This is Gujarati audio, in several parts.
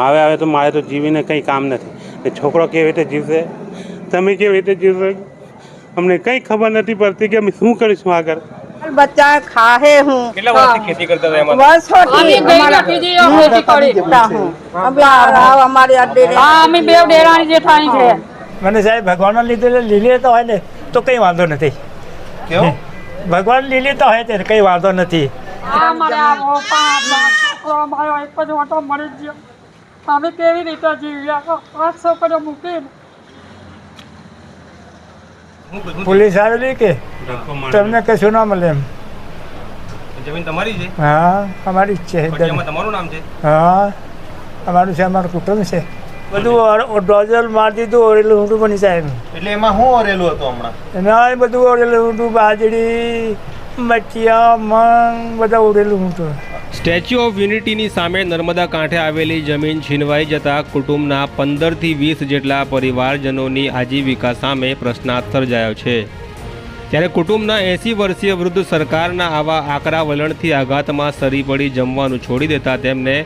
હવે હવે તો મારે તો જીવીને કંઈ કામ નથી. ને છોકરો કેવી રીતે જીવશે? તમે કેવી રીતે જીવશો? અમને કંઈ ખબર નથી પડતી કે અમે શું કરીશું આગળ. બચ્ચા ખાહે હું. કેટલા વર્ષથી ખેતી કરતા હતા એમાં? અમે ગઈ અમારા નથી જે અમે ખેતી કરી. હું. અમે આ રાવ અમારી હા અમે બે ડેરાણી જેઠાણી છે. મને સાહેબ ભગવાનના લીધે લીલી તો હોય ને તો કંઈ વાંધો નથી. કેવું? ભગવાન લીલી તો હોય તે કંઈ વાંધો નથી. આ અમારે આ છોકરો અમારો એક જ ઓટો મરી ગયો અમે કેવી રીતે જીવ્યા પાંચ છોકરીઓ મૂકીને. પોલીસ આવેલી કે? તમને કશું ના મળે એમ. જમીન તમારી છે? હા અમારી જ છે તમારું નામ છે? હા અમારું છે અમારું કુટુંબ છે. બધું ડોઝલ મારી દીધું ઓરેલું ઊંડું બની સાહેબ એટલે એમાં શું ઓરેલું હતું હમણાં? બધું ઓરેલું ઊંડું બાજરી મઠિયા મગ બધા ઓરેલું ઊંડું સ્ટેચ્યુ ઓફ યુનિટીની સામે નર્મદા કાંઠે આવેલી જમીન છીનવાઈ જતા કુટુંબના પંદરથી વીસ જેટલા પરિવારજનોની આજીવિકા સામે પ્રશ્નાર્થ સર્જાયો છે. ત્યારે કુટુંબના એંસી વર્ષીય વૃદ્ધ સરકારના આવા આકરા વલણથી આઘાતમાં સરી પડી જમવાનું છોડી દેતા તેમને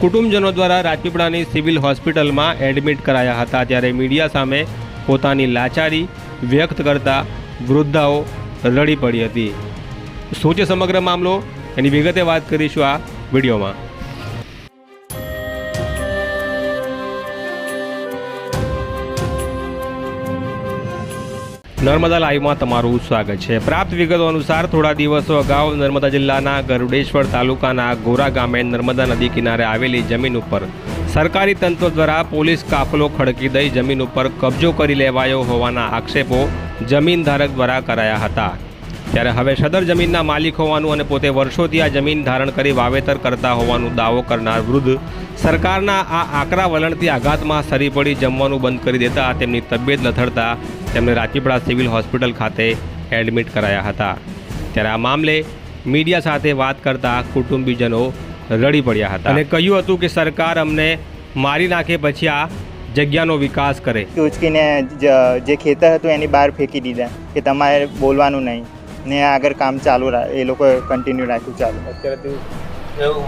કુટુંબજનો દ્વારા રાજપીપળાની સિવિલ હોસ્પિટલમાં એડમિટ કરાયા હતા. ત્યારે મીડિયા સામે પોતાની લાચારી વ્યક્ત કરતા વૃદ્ધાઓ રડી પડી હતી. શું છે સમગ્ર મામલો? એની વિગતે વાત કરીશું આ વિડીયોમાં. નર્મદા લાઈવમાં તમારું સ્વાગત છે. પ્રાપ્ત વિગતો અનુસાર થોડા દિવસો અગાઉ નર્મદા જિલ્લાના ગરુડેશ્વર તાલુકાના ગોરા ગામે નર્મદા નદી કિનારે આવેલી જમીન ઉપર સરકારી તંત્ર દ્વારા પોલીસ કાફલો ખડકી દઈ જમીન ઉપર કબજો કરી લેવાયો હોવાના આક્ષેપો જમીન ધારક દ્વારા કરાયા હતા. ત્યારે હવે સદર જમીનના માલિક હોવાનું અને પોતે વર્ષોથી આ જમીન ધારણ કરી વાવેતર કરતા હોવાનું દાવો કરનાર વૃદ્ધ સરકારના આ આકરા વલણથી આઘાતમાં સરી પડી જમવાનું બંધ કરી દેતા તેમની તબિયત લથડતા તેમને રાજપીપળા સિવિલ હોસ્પિટલ ખાતે એડમિટ કરાયા હતા. ત્યારે આ મામલે મીડિયા સાથે વાત કરતા કુટુંબીજનો રડી પડ્યા હતા. અને કહ્યું હતું કે સરકાર અમને મારી નાખે પછી આ જગ્યાનો વિકાસ કરે. ઉચકીને જ- જે ખેતર હતું એની બહાર ફેંકી દીધા કે તમારે બોલવાનું નહીં. ને આગળ કામ ચાલુ એ લોકોએ કન્ટિન્યુ રાખ્યું ચાલુ. અત્યારે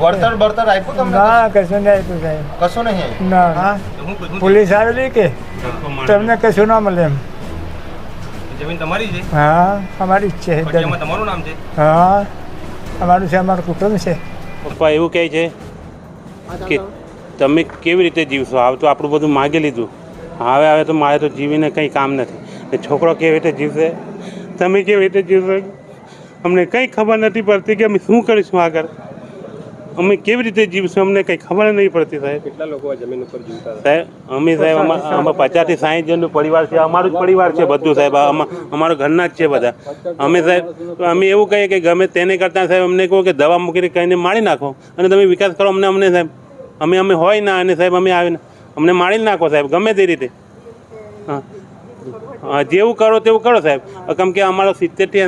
વળતર બળતર આપ્યું તમને ના કશું નહીં આપ્યું સાહેબ. કશું નહીં? ના. હા? પોલીસ આવેલી કે? તમને કશું ના મળે એમ. જમીન તમારી છે? હા અમારી જ છે તમારું નામ છે? હા અમારું છે અમારું કુટુંબ છે. પપ્પા એવું કહે છે કે તમે કેવી રીતે જીવશો? હવે તો આપણું બધું માગી લીધું. હવે હવે તો મારે તો જીવીને કંઈ કામ નથી. ને છોકરો કેવી રીતે જીવશે? તમે કેવી રીતે જીવશો? અમને કંઈ ખબર નથી પડતી કે અમે શું કરીશું આગળ. અમે કેવી રીતે જીવશું અમને કંઈ ખબર નહીં પડતી સાહેબ. કેટલા લોકો જમીન ઉપર જીવતા સાહેબ અમે સાહેબ અમારા અમે પચાસથી સાહીઠ જણનું પરિવાર છે અમારું જ પરિવાર છે બધું સાહેબ અમારા ઘરના જ છે બધા. અમે સાહેબ અમે એવું કહીએ કે ગમે તેને કરતાં સાહેબ અમને કહો કે દવા મૂકીને કહીને મારી નાખો અને તમે વિકાસ કરો અમને અમને સાહેબ. અમે અમે હોય ના અને સાહેબ અમે આવીને અમને મારી નાખો સાહેબ ગમે તે રીતે. હા. હા, જેવું કરો તેવું કરો સાહેબ. કેમ કે અમારો સિત્તેરથી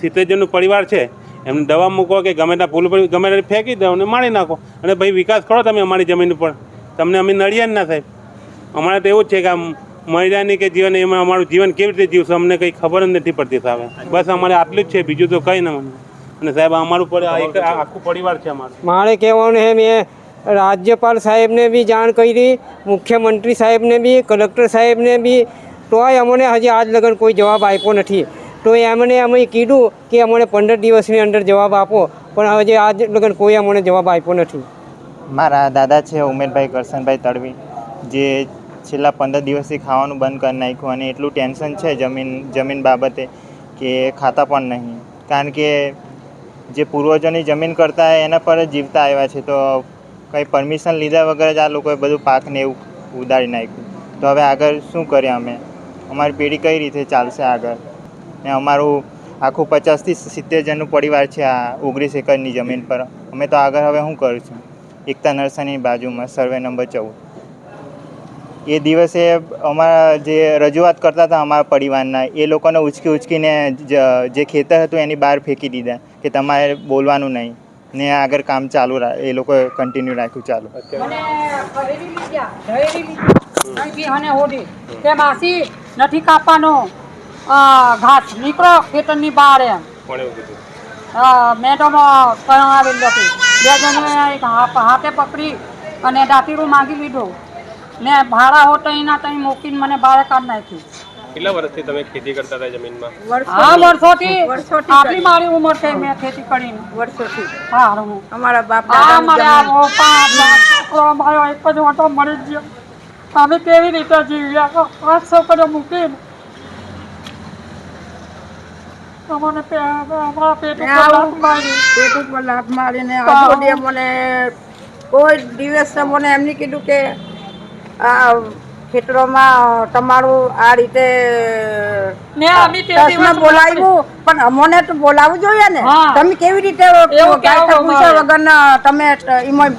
સિત્તેર જણનું પરિવાર છે એમને દવા મૂકો કે ગમે ત્યાં ભૂલ પડી ગમે ત્યાં ફેંકી દો અને મારી નાખો. અને ભાઈ વિકાસ કરો તમે અમારી જમીન ઉપર. તમને અમે નડિયા જ ના સાહેબ. અમારે તો એવું જ છે કે આમ મહિલાની કે જીવન એમાં અમારું જીવન કેવી રીતે જીવશું અમને કંઈ ખબર જ નથી પડતી સાહેબ. બસ અમારે આટલું જ છે બીજું તો કંઈ ના અને સાહેબ અમારું પર આખું પરિવાર છે અમારું. મારે કહેવાનું છે મેં રાજ્યપાલ સાહેબને બી જાણ કરી મુખ્યમંત્રી સાહેબને બી કલેક્ટર સાહેબને બી તોય અમને હજી આજ લગન કોઈ જવાબ આપ્યો નથી. તો એમને અમે કીધું કે અમને પંદર દિવસની અંદર જવાબ આપો, પણ હજી આજ લગન કોઈ અમને જવાબ આપ્યો નથી. મારા દાદા છે ઉમેરભાઈ કરશનભાઈ તડવી, જે છેલ્લા પંદર દિવસથી ખાવાનું બંધ કરી નાખ્યું અને એટલું ટેન્શન છે જમીન જમીન બાબતે કે ખાતા પણ નહીં. કારણ કે જે પૂર્વજોની જમીન કરતા એના પર જ જીવતા આવ્યા છે, તો કંઈ પરમિશન લીધા વગર જ આ લોકોએ બધું પાકને એવું ઉદાડી નાખ્યું. તો હવે આગળ શું કરીએ અમે? અમારી પેઢી કઈ રીતે ચાલશે આગળ? ને અમારું આખું પચાસથી સિત્તેર જણનું પરિવાર છે આ ઓગણીસ એકરની જમીન પર. અમે તો આગળ હવે શું કરીશું? એકતા નર્સરીની બાજુમાં, સર્વે નંબર ચૌદ. એ દિવસે અમારા જે રજૂઆત કરતા હતા અમારા પરિવારના, એ લોકોને ઉચકી ઉચકીને જે ખેતર હતું એની બહાર ફેંકી દીધા કે તમારે બોલવાનું નહીં. ને આગળ કામ ચાલુ એ લોકોએ કન્ટિન્યુ રાખ્યું ચાલુ. મને નથી કાપવાનો. ઘાસ નીકળો ખેતરની બહાર એમ. મેં તો આવેલ નથી બે જણે હાથે પકડી અને દાંતીરું માંગી લીધું. ને ભાડા હોટ અહીંના ત્યાં મૂકીને મને બહાર કાઢ નાખી કેટલા વર્ષથી તમે ખેતી કરતા હતા જમીનમાં? હા વર્ષોથી. આટલી મારી ઉંમર છે મેં ખેતી કરીને. વર્ષોથી. હા હું. અમારા બાપ આ દાદાની મારે આ જમીન. પાંચ લાખ છોકરો મારો એક જ હતો મળી જ ગયો. અમે કેવી રીતે જીવ્યા? પાંચ છોકરો મૂકીને. અમને અમારા પેટ ઉપર મારી. પેટ ઉપર લાત મારીને અજોડીએ મને. કોઈ દિવસ મને એમને કીધું કે આ ખેતરોમાં તમારું આ રીતે બોલાવ્યું પણ અમને તો બોલાવવું જોઈએ ને. તમે કેવી રીતે. વગરના તમે એમાં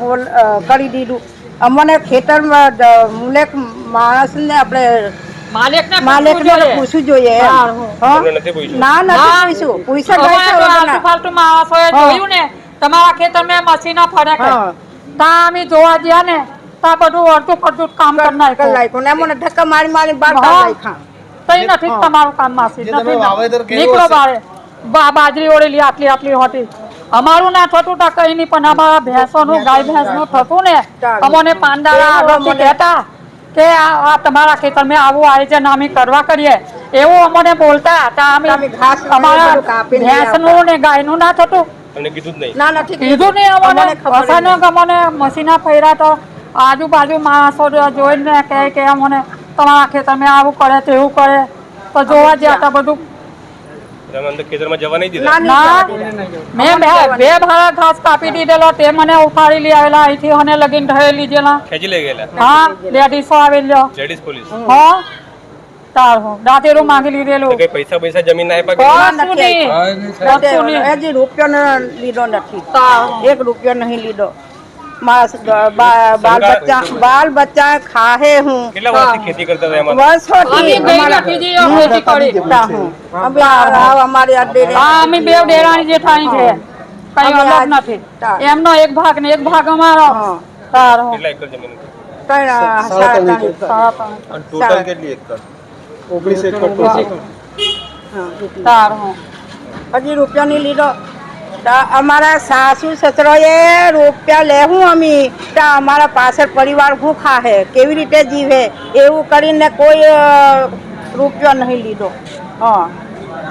કરી દીધું? અમને ખેતરમાં મુલેક માણસને આપણે માલિકને માલિકને પૂછવું જોઈએ. પૂછવું જોઈએ એમ. હા, હું. હા? તમને નથી પૂછ્યું ના ના. પૂછ્યું પૂછ્યા અમારે ગાયઠા તો વગરના. આલતુ-ફાલતુ માણસોએ જોયું ને તમારા ખેતરમાં મશીનો ફરે કે ત્યાં અમે જોવા ગયા ને ત્યાં બધું અડધું પડધું કામ કરી નાખ્યું ને મને ધક્કા મારી મારી બાર હા. નાખ્યા. નથી તમારું કામ માસી નથી નીકળો બારે બાજરી ઓળેલી આટલી આટલી હતી અમારું ના થતું તા કઈ નહીં પણ અમારા ભેંસોનું ગાય ભેંસનું થતું ને. અમને એવું આગળથી કહેતા કે આ તમારા તમારા ખેતરમાં આવું આયોજન અમે કરવા કરીએ. એવું અમને બોલતા હતા. અમે ને અમારા ભેંસનું ને ગાયનું ના થતું. કીધું નહીં. ના નથી કીધું. નહીં અમને. અચાનક અમને મસીના ફર્યા તો આજુબાજુ માણસો જો- જોઈને કહે કે અમને તમારા ખેતર મેં આવું કરે તેવું કરે. તો જોવા જ્યાં હતા બધું તમે અંદર ખેતરમાં જવા નહીં દીધા? નહીં ના. જવા મેં બે બે ભાડા ઘાસ કાપી દીધેલો તે મને ઉપાડી લઈ આવેલા અહીંથી મને લગીન થઈ લીધેલા ખેંચી લઈ ગયેલા? હા લેડીસો આવેલો લેડીઝ પોલીસ? હા. તાર હું. દાંતેરું માંગી લીધેલું. પૈસા પૈસા જમીન ના આપ્યા હજી રૂપિયો ન લીધો નથી. એક રૂપિયો નહીં લીધો. માસ બા- બાલ બચ્ચા બાલ બચ્ચા ખાહે હું. અમારા- બે જેઠાણી છે. કઈ અલગ નથી. એમનો એક ભાગ ને એક ભાગ અમારો. કેટલા એકર. અને ટોટલ એકર? તાર. હજી રૂપિયા ની લીધો તો અમારા સાસુ સસરોએ રૂપિયા લેવું અમી. તો અમારા પાછળ પરિવાર ભૂખા હે. કેવી રીતે જીવે? એવું કરીને કોઈ રૂપિયો નહીં લીધો. હા.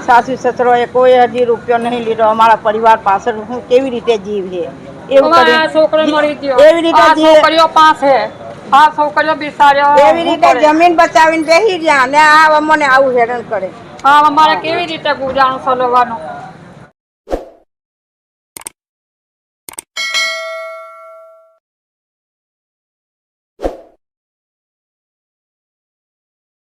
સાસુ સસરોએ કોઈ હજી રૂપિયો નહીં લીધો. અમારા પરિવાર પાછળ હું કેવી રીતે જીવે એવું છોકરો મળી ગયો. એવી રીતે જીવે છોકરીઓ પાસે આ છોકરીઓ બિસાર્યો એવી રીતે જમીન બચાવીને બેસી રહ્યા ને આ અમને આવું હેરાન કરે. હા અમારે કેવી રીતે ગુજારું ચલાવવાનું